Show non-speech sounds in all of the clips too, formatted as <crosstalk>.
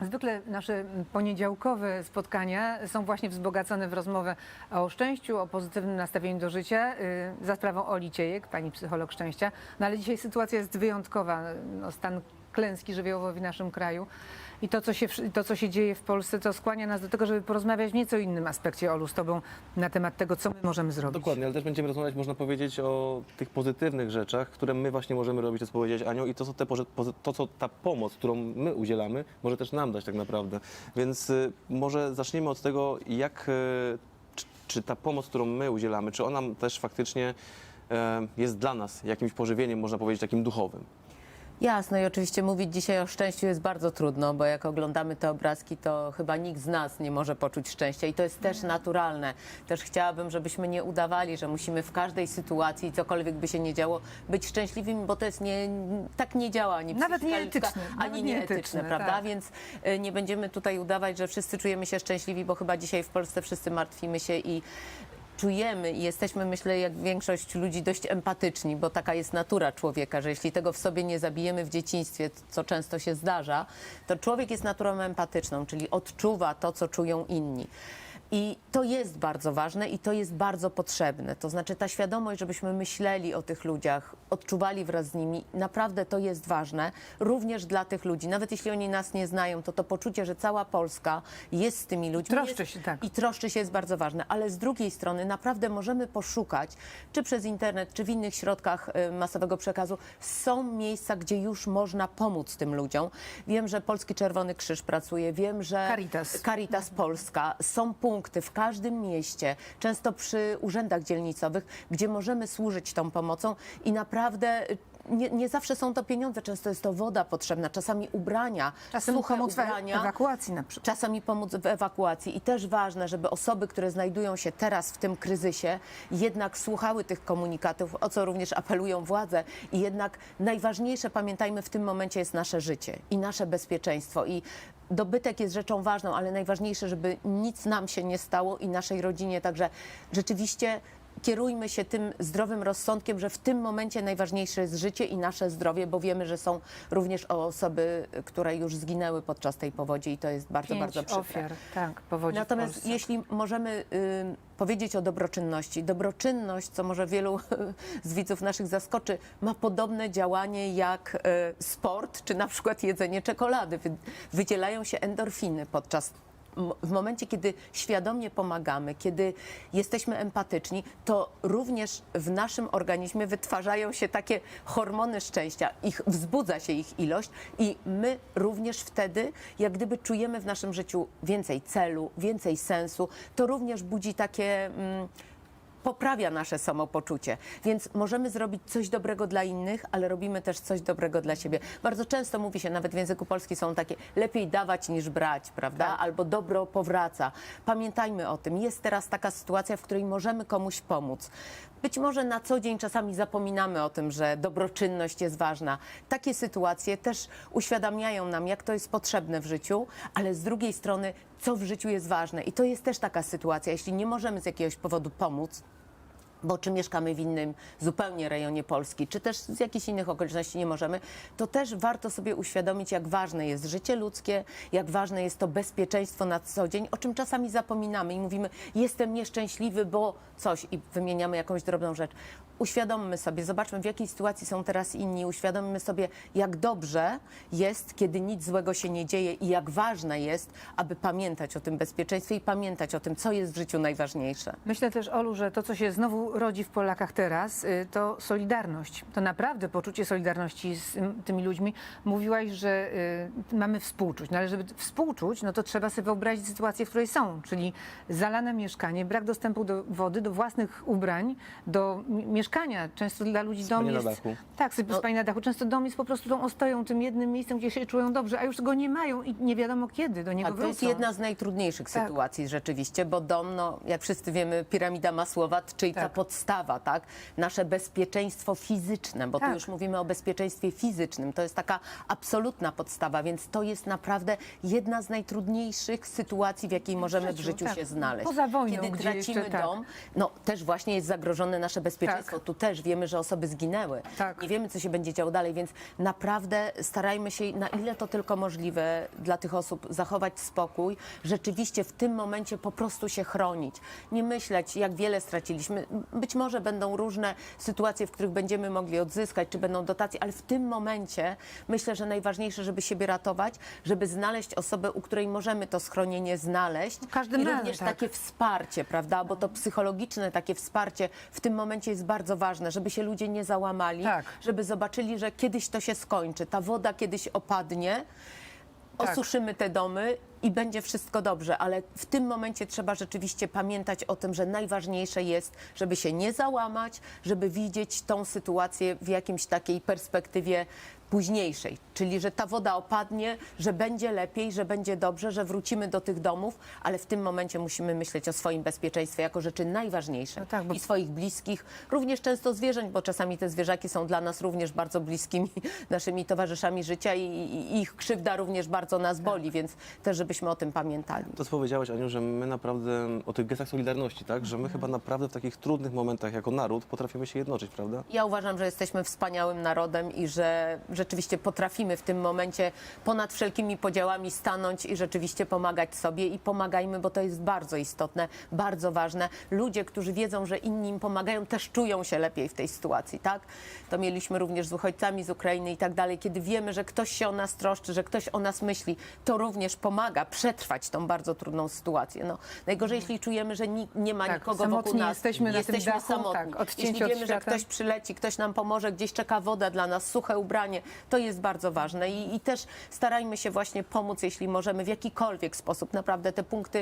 Zwykle nasze poniedziałkowe spotkania są właśnie wzbogacone w rozmowę o szczęściu, o pozytywnym nastawieniu do życia y, za sprawą Oli Ciejek, pani psycholog szczęścia. No ale dzisiaj sytuacja jest wyjątkowa. No, stan klęski żywiołowej w naszym kraju i to co, się, to, co się dzieje w Polsce, to skłania nas do tego, żeby porozmawiać w nieco innym aspekcie, Olu, z tobą na temat tego, co my możemy zrobić. Dokładnie, ale też będziemy rozmawiać, można powiedzieć, o tych pozytywnych rzeczach, które my właśnie możemy robić, to co powiedzieć Anią, i to, co, te, to, co ta pomoc, którą my udzielamy, może też nam dać tak naprawdę. Więc y, może zaczniemy od tego, jak, y, czy, czy ta pomoc, którą my udzielamy, czy ona też faktycznie y, jest dla nas jakimś pożywieniem, można powiedzieć, takim duchowym. Jasne i oczywiście mówić dzisiaj o szczęściu jest bardzo trudno, bo jak oglądamy te obrazki, to chyba nikt z nas nie może poczuć szczęścia i to jest też naturalne. Też chciałabym, żebyśmy nie udawali, że musimy w każdej sytuacji, cokolwiek by się nie działo, być szczęśliwymi, bo to jest nie, tak nie działa ani Nawet nieetyczne, ani nieetyczne, nieetyczne, prawda? tak. Więc y, nie będziemy tutaj udawać, że wszyscy czujemy się szczęśliwi, bo chyba dzisiaj w Polsce wszyscy martwimy się i czujemy i jesteśmy, myślę, jak większość ludzi, dość empatyczni, bo taka jest natura człowieka, że jeśli tego w sobie nie zabijemy w dzieciństwie, co często się zdarza, to człowiek jest naturą empatyczną, czyli odczuwa to, co czują inni. I to jest bardzo ważne i to jest bardzo potrzebne. To znaczy ta świadomość, żebyśmy myśleli o tych ludziach, odczuwali wraz z nimi, naprawdę to jest ważne, również dla tych ludzi. Nawet jeśli oni nas nie znają, to to poczucie, że cała Polska jest z tymi ludźmi. Troszczy jest, się, tak. I troszczy się jest bardzo ważne, ale z drugiej strony naprawdę możemy poszukać, czy przez internet, czy w innych środkach y, masowego przekazu, są miejsca, gdzie już można pomóc tym ludziom. Wiem, że Polski Czerwony Krzyż pracuje, wiem, że Caritas. Caritas Polska, są punkty w każdym mieście, często przy urzędach dzielnicowych, gdzie możemy służyć tą pomocą i naprawdę y, nie, nie zawsze są to pieniądze, często jest to woda potrzebna, czasami ubrania, Czasem suche pomóc w ubrania ewakuacji na przykład. czasami pomóc w ewakuacji. I też ważne, żeby osoby, które znajdują się teraz w tym kryzysie, jednak słuchały tych komunikatów, o co również apelują władze. I jednak najważniejsze, pamiętajmy, w tym momencie jest nasze życie i nasze bezpieczeństwo. I dobytek jest rzeczą ważną, ale najważniejsze, żeby nic nam się nie stało i naszej rodzinie. Także rzeczywiście kierujmy się tym zdrowym rozsądkiem, że w tym momencie najważniejsze jest życie i nasze zdrowie, bo wiemy, że są również osoby, które już zginęły podczas tej powodzi i to jest bardzo, Pięć bardzo przykre. ofiar, tak, powodzi Natomiast jeśli możemy y, powiedzieć o dobroczynności, dobroczynność, co może wielu <laughs> z widzów naszych zaskoczy, ma podobne działanie jak y, sport, czy na przykład jedzenie czekolady. Wy, wydzielają się endorfiny podczas w momencie, kiedy świadomie pomagamy, kiedy jesteśmy empatyczni, to również w naszym organizmie wytwarzają się takie hormony szczęścia, ich, wzbudza się ich ilość i my również wtedy, jak gdyby czujemy w naszym życiu więcej celu, więcej sensu, to również budzi takie. Poprawia nasze samopoczucie. Więc możemy zrobić coś dobrego dla innych, ale robimy też coś dobrego dla siebie. Bardzo często mówi się, nawet w języku polskim są takie lepiej dawać niż brać, prawda? Tak. Albo dobro powraca. Pamiętajmy o tym. Jest teraz taka sytuacja, w której możemy komuś pomóc. Być może na co dzień czasami zapominamy o tym, że dobroczynność jest ważna. Takie sytuacje też uświadamiają nam, jak to jest potrzebne w życiu, ale z drugiej strony, co w życiu jest ważne. I to jest też taka sytuacja, jeśli nie możemy z jakiegoś powodu pomóc, bo czy mieszkamy w innym zupełnie rejonie Polski, czy też z jakichś innych okoliczności nie możemy, to też warto sobie uświadomić, jak ważne jest życie ludzkie, jak ważne jest to bezpieczeństwo na co dzień, o czym czasami zapominamy i mówimy, jestem nieszczęśliwy, bo coś i wymieniamy jakąś drobną rzecz. Uświadommy sobie, zobaczmy w jakiej sytuacji są teraz inni, uświadommy sobie, jak dobrze jest, kiedy nic złego się nie dzieje i jak ważne jest, aby pamiętać o tym bezpieczeństwie i pamiętać o tym, co jest w życiu najważniejsze. Myślę też, Olu, że to, co się znowu rodzi w Polakach teraz, y, to solidarność. To naprawdę poczucie solidarności z ym, tymi ludźmi. Mówiłaś, że y, mamy współczuć. No ale żeby współczuć, no to trzeba sobie wyobrazić sytuację, w której są, czyli zalane mieszkanie, brak dostępu do wody, do własnych ubrań, do mi- mieszkania. Często dla ludzi dom Spanie na jest... dachu. Tak, sobie No. spanie na dachu. Często dom jest po prostu tą ostoją, tym jednym miejscem, gdzie się czują dobrze, a już go nie mają i nie wiadomo kiedy do niego to wrócą. jest jedna z najtrudniejszych Tak. sytuacji rzeczywiście, bo dom, no, jak wszyscy wiemy, piramida Masłowa, czyli ta Tak. Podstawa, tak? Nasze bezpieczeństwo fizyczne, bo Tak. tu już mówimy o bezpieczeństwie fizycznym. To jest taka absolutna podstawa, więc to jest naprawdę jedna z najtrudniejszych sytuacji, w jakiej możemy w życiu, życiu tak. się znaleźć. Poza wojną, Kiedy gdzie tracimy jeszcze tak. dom, no też właśnie jest zagrożone nasze bezpieczeństwo. Tak. Tu też wiemy, że osoby zginęły. Tak. Nie wiemy, co się będzie działo dalej, więc naprawdę starajmy się, na ile to tylko możliwe dla tych osób, zachować spokój, rzeczywiście w tym momencie po prostu się chronić. Nie myśleć, jak wiele straciliśmy. Być może będą różne sytuacje, w których będziemy mogli odzyskać, czy będą dotacje, ale w tym momencie myślę, że najważniejsze, żeby siebie ratować, żeby znaleźć osobę, u której możemy to schronienie znaleźć. Każdy I również tak. takie wsparcie, prawda? Bo to psychologiczne takie wsparcie w tym momencie jest bardzo ważne, żeby się ludzie nie załamali, Tak. żeby zobaczyli, że kiedyś to się skończy. Ta woda kiedyś opadnie, Tak. osuszymy te domy i będzie wszystko dobrze, ale w tym momencie trzeba rzeczywiście pamiętać o tym, że najważniejsze jest, żeby się nie załamać, żeby widzieć tą sytuację w jakimś takiej perspektywie późniejszej, czyli że ta woda opadnie, że będzie lepiej, że będzie dobrze, że wrócimy do tych domów, ale w tym momencie musimy myśleć o swoim bezpieczeństwie jako rzeczy najważniejszej No tak, bo- i swoich bliskich, również często zwierzęć, bo czasami te zwierzaki są dla nas również bardzo bliskimi <laughs> naszymi towarzyszami życia i, i ich krzywda również bardzo nas boli, więc też żebyśmy o tym pamiętali. To, co powiedziałaś, Aniu, że my naprawdę o tych gestach solidarności, tak? Że my chyba naprawdę w takich trudnych momentach jako naród potrafimy się jednoczyć, prawda? Ja uważam, że jesteśmy wspaniałym narodem i że rzeczywiście potrafimy w tym momencie ponad wszelkimi podziałami stanąć i rzeczywiście pomagać sobie i pomagajmy, bo to jest bardzo istotne, bardzo ważne. Ludzie, którzy wiedzą, że inni im pomagają, też czują się lepiej w tej sytuacji, tak? To mieliśmy również z uchodźcami z Ukrainy i tak dalej. Kiedy wiemy, że ktoś się o nas troszczy, że ktoś o nas myśli, to również pomaga przetrwać tą bardzo trudną sytuację. No, najgorzej, jeśli czujemy, że ni- nie ma Tak, nikogo wokół nas. jesteśmy na jesteśmy dachu, samotni. tak, jeśli wiemy, że świata. ktoś przyleci, ktoś nam pomoże, gdzieś czeka woda dla nas, suche ubranie, to jest bardzo ważne I, i też starajmy się właśnie pomóc, jeśli możemy, w jakikolwiek sposób. Naprawdę te punkty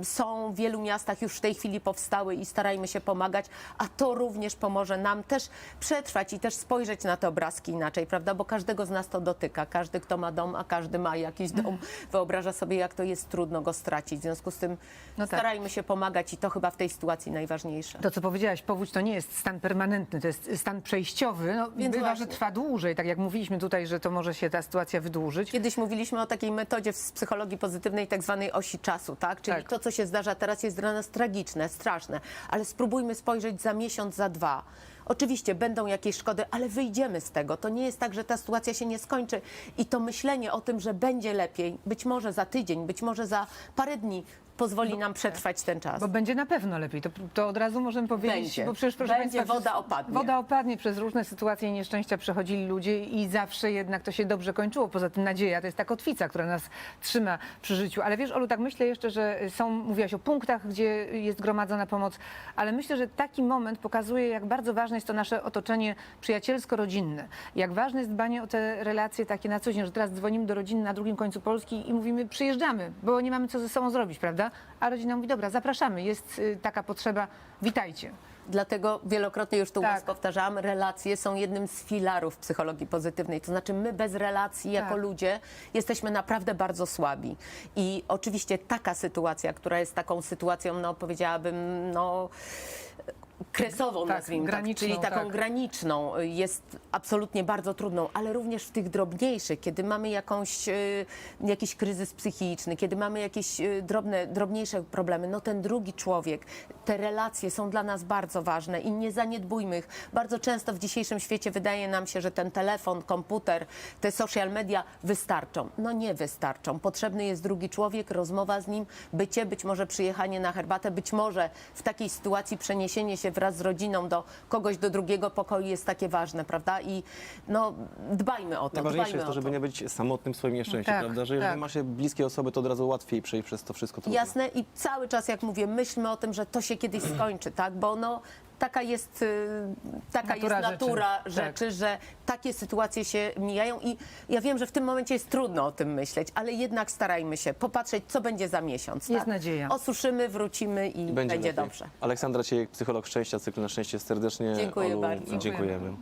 y, są w wielu miastach już w tej chwili powstały i starajmy się pomagać, a to również pomoże nam też przetrwać i też spojrzeć na te obrazki inaczej, prawda, bo każdego z nas to dotyka. Każdy, kto ma dom, a każdy ma jakiś dom, <laughs> wyobraża sobie, jak to jest trudno go stracić. W związku z tym No tak. starajmy się pomagać i to chyba w tej sytuacji najważniejsze. To, co powiedziałaś, powódź to nie jest stan permanentny, to jest stan przejściowy. No, Więc bywa, właśnie. że trwa dłużej, tak jak mówiliśmy tutaj, że to może się ta sytuacja wydłużyć. Kiedyś mówiliśmy o takiej metodzie z psychologii pozytywnej, tak zwanej osi czasu, tak? Czyli Tak. to, co się zdarza teraz, jest dla nas tragiczne, straszne, ale spróbujmy spojrzeć za miesiąc, za dwa. Oczywiście będą jakieś szkody, ale wyjdziemy z tego. To nie jest tak, że ta sytuacja się nie skończy i to myślenie o tym, że będzie lepiej, być może za tydzień, być może za parę dni, pozwoli nam przetrwać ten czas. Bo będzie na pewno lepiej. To, to od razu możemy powiedzieć, Będzie. bo przecież proszę Będzie, Państwa, woda opadnie. Woda opadnie przez różne sytuacje i nieszczęścia przechodzili ludzie i zawsze jednak to się dobrze kończyło. Poza tym nadzieja to jest ta kotwica, która nas trzyma przy życiu. Ale wiesz, Olu, tak myślę jeszcze, że są, mówiłaś o punktach, gdzie jest gromadzona pomoc, ale myślę, że taki moment pokazuje, jak bardzo ważne jest to nasze otoczenie przyjacielsko-rodzinne. Jak ważne jest dbanie o te relacje takie na co dzień, że teraz dzwonimy do rodziny na drugim końcu Polski i mówimy przyjeżdżamy, bo nie mamy co ze sobą zrobić, prawda? A rodzina mówi, dobra, zapraszamy, jest y, taka potrzeba, witajcie. Dlatego wielokrotnie już tu Tak. Was powtarzałam, relacje są jednym z filarów psychologii pozytywnej. To znaczy my bez relacji jako Tak. ludzie jesteśmy naprawdę bardzo słabi. I oczywiście taka sytuacja, która jest taką sytuacją, no powiedziałabym, no kresową Tak, nazwijmy tak, czyli taką tak. graniczną, jest absolutnie bardzo trudną, ale również w tych drobniejszych, kiedy mamy jakąś, y, jakiś kryzys psychiczny, kiedy mamy jakieś y, drobne, drobniejsze problemy, no ten drugi człowiek, te relacje są dla nas bardzo ważne i nie zaniedbujmy ich. Bardzo często w dzisiejszym świecie wydaje nam się, że ten telefon, komputer, te social media wystarczą. No nie wystarczą. Potrzebny jest drugi człowiek, rozmowa z nim, bycie, być może przyjechanie na herbatę, być może w takiej sytuacji przeniesienie się wraz z rodziną do kogoś do drugiego pokoju jest takie ważne, prawda? I no dbajmy o to, Najważniejsze jest to, żeby nie być samotnym w swoim nieszczęściu, Tak, prawda? Że jeżeli tak. ma się bliskie osoby, to od razu łatwiej przejść przez to wszystko trudne. Jasne i cały czas, jak mówię, myślmy o tym, że to się kiedyś skończy, tak? Bo no, taka jest, y, taka Natura jest rzeczy. natura Tak. rzeczy, że takie sytuacje się mijają i ja wiem, że w tym momencie jest trudno o tym myśleć, ale jednak starajmy się popatrzeć, co będzie za miesiąc. Jest tak? nadzieja. Osuszymy, wrócimy i będzie, lepiej. dobrze. Aleksandra Ciejek, psycholog szczęścia, cykl na szczęście serdecznie. Dziękuję Olu, bardzo. Dziękujemy.